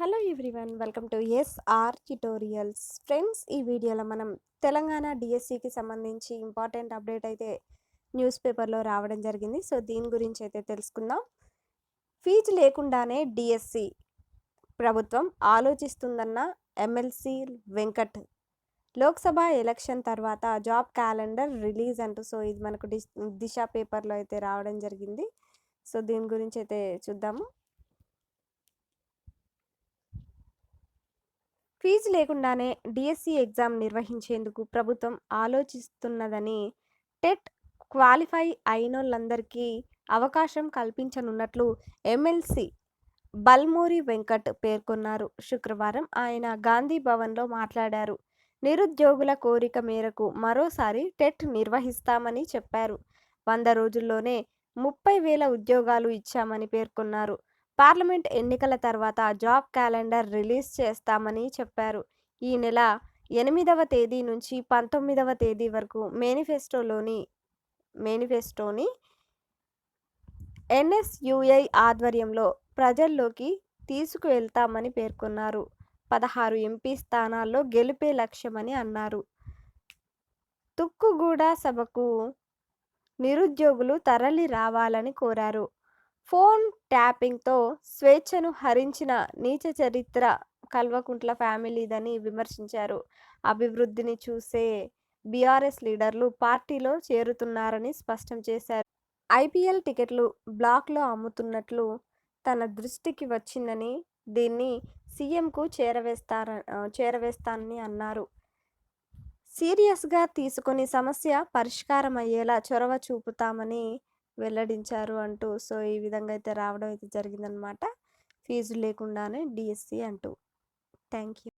Hello everyone welcome to SR tutorials. Friends ఈ వీడియోలో మనం తెలంగాణ డిఎస్సికి సంబంధించి ఇంపార్టెంట్ అప్డేట్ అయితే న్యూస్ పేపర్లో రావడం జరిగింది. సో దీని గురించి అయితే తెలుసుకుందాం. ఫీజు లేకుండానే డిఎస్సి ప్రభుత్వం ఆలోచిస్తుందన్న ఎమ్మెల్సీ వెంకట్. లోక్సభ ఎలక్షన్ తర్వాత జాబ్ క్యాలెండర్ రిలీజ్ అంటూ సో ఇది మనకు దిశ పేపర్లో అయితే రావడం జరిగింది. సో దీని గురించి అయితే చూద్దాము. ఫీజు లేకుండానే డిఎస్సి ఎగ్జామ్ నిర్వహించేందుకు ప్రభుత్వం ఆలోచిస్తున్నదని టెట్ క్వాలిఫై అయినోళ్ళందరికీ అవకాశం కల్పించనున్నట్లు ఎమ్మెల్సీ బల్మూరి వెంకట్ పేర్కొన్నారు. శుక్రవారం ఆయన గాంధీ భవన్లో మాట్లాడారు. నిరుద్యోగుల కోరిక మేరకు మరోసారి టెట్ నిర్వహిస్తామని చెప్పారు. వంద రోజుల్లోనే ముప్పై వేల ఉద్యోగాలు ఇచ్చామని పేర్కొన్నారు. పార్లమెంట్ ఎన్నికల తర్వాత జాబ్ క్యాలెండర్ రిలీజ్ చేస్తామని చెప్పారు. ఈ నెల ఎనిమిదవ తేదీ నుంచి పంతొమ్మిదవ తేదీ వరకు మేనిఫెస్టోలోని మేనిఫెస్టోని ఎన్ఎస్యుఐ ఆధ్వర్యంలో ప్రజల్లోకి తీసుకువెళ్తామని పేర్కొన్నారు. పదహారు ఎంపీ స్థానాల్లో గెలిపే లక్ష్యమని అన్నారు. తుక్కుగూడ సభకు నిరుద్యోగులు తరలి రావాలని కోరారు. ఫోన్ ట్యాపింగ్తో స్వేచ్ఛను హరించిన నీచ చరిత్ర కల్వకుంట్ల ఫ్యామిలీదని విమర్శించారు. అభివృద్ధిని చూసే బీఆర్ఎస్ లీడర్లు పార్టీలో చేరుతున్నారని స్పష్టం చేశారు. ఐపీఎల్ టికెట్లు బ్లాక్లో అమ్ముతున్నట్లు తన దృష్టికి వచ్చిందని దీన్ని సీఎంకు చేరవేస్తార చేరవేస్తానని అన్నారు. సీరియస్గా తీసుకొని సమస్య పరిష్కారం అయ్యేలా చొరవ చూపుతామని వెల్లడించారు అంటూ సో ఈ విధంగా అయితే రావడం అయితే జరిగిందనమాట. ఫీజు లేకుండానే డిఎస్సి అంటూ. Thank you